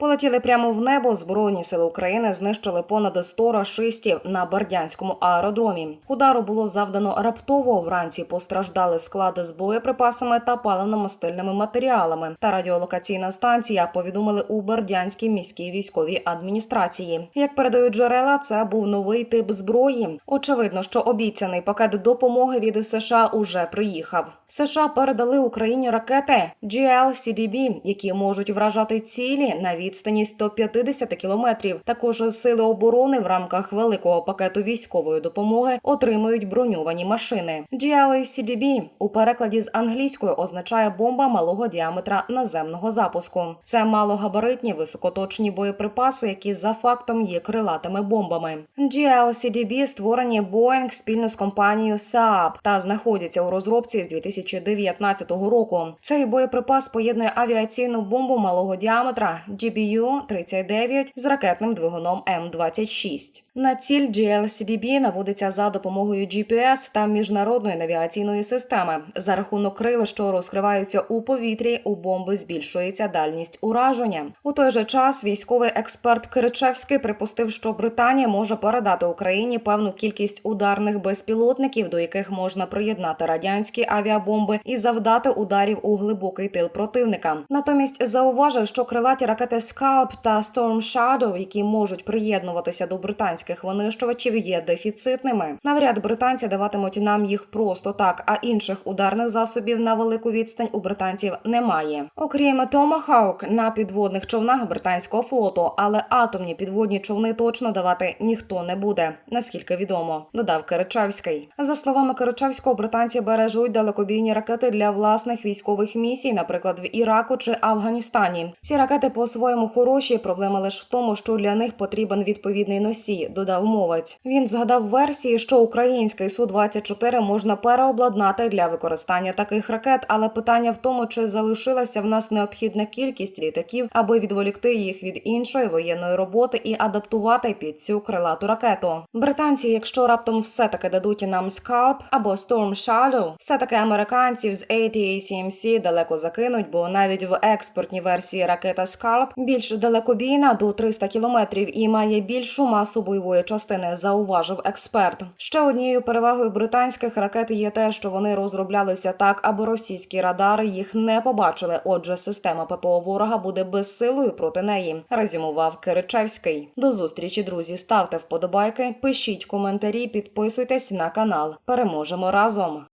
Полетіли прямо в небо. Збройні сили України знищили понад 100 рашистів на Бердянському аеродромі. Удару було завдано раптово. Вранці постраждали склади з боєприпасами та паливно-мастильними матеріалами. Та радіолокаційна станція повідомили у Бердянській міській військовій адміністрації. Як передають джерела, це був новий тип зброї. Очевидно, що обіцяний пакет допомоги від США уже приїхав. США передали Україні ракети GLCDB, які можуть вражати цілі на відстані 150 кілометрів. Також сили оборони в рамках великого пакету військової допомоги отримують броньовані машини. GLCDB у перекладі з англійської означає бомба малого діаметра наземного запуску. Це малогабаритні високоточні боєприпаси, які за фактом є крилатими бомбами. GLCDB створені Boeing спільно з компанією Saab та знаходяться у розробці з 2019 року. Цей боєприпас поєднує авіаційну бомбу малого діаметра GBU-39 з ракетним двигуном М-26. На ціль GLCDB наводиться за допомогою GPS та міжнародної навігаційної системи. За рахунок крил, що розкриваються у повітрі, у бомби збільшується дальність ураження. У той же час військовий експерт Киричевський припустив, що Британія може передати Україні певну кількість ударних безпілотників, до яких можна приєднати радянські авіабомби і завдати ударів у глибокий тил противника. Натомість зауважив, що крилаті ракети Scalp та Storm Shadow, які можуть приєднуватися до британських винищувачів, є дефіцитними. Навряд британці даватимуть нам їх просто так, а інших ударних засобів на велику відстань у британців немає. Окрім Tomahawk на підводних човнах британського флоту, але атомні підводні човни точно давати ніхто не буде, наскільки відомо, додав Киричевський. За словами Киричевського, британці бережуть далекобійні ракети для власних військових місій, наприклад, в Іраку чи Афганістані. Ці ракети по-своєму хороші. Проблема лише в тому, що для них потрібен відповідний носій, додав мовець. Він згадав версії, що український су 24 можна переобладнати для використання таких ракет, але питання в тому, чи залишилася в нас необхідна кількість літаків, аби відволікти їх від іншої воєнної роботи і адаптувати під цю крилату ракету. Британці, якщо раптом все таки дадуть нам скалп або Storm Shadow, все таки американців з ATACMC далеко закинуть, бо навіть в експортній версії ракета Скалп більш далекобійна до 300 кілометрів і має більшу масу бойової частини, зауважив експерт. Ще однією перевагою британських ракет є те, що вони розроблялися так, аби російські радари їх не побачили. Отже, система ППО ворога буде безсилою проти неї. Резюмував Киричевський. До зустрічі, друзі. Ставте вподобайки, пишіть коментарі, підписуйтесь на канал. Переможемо разом.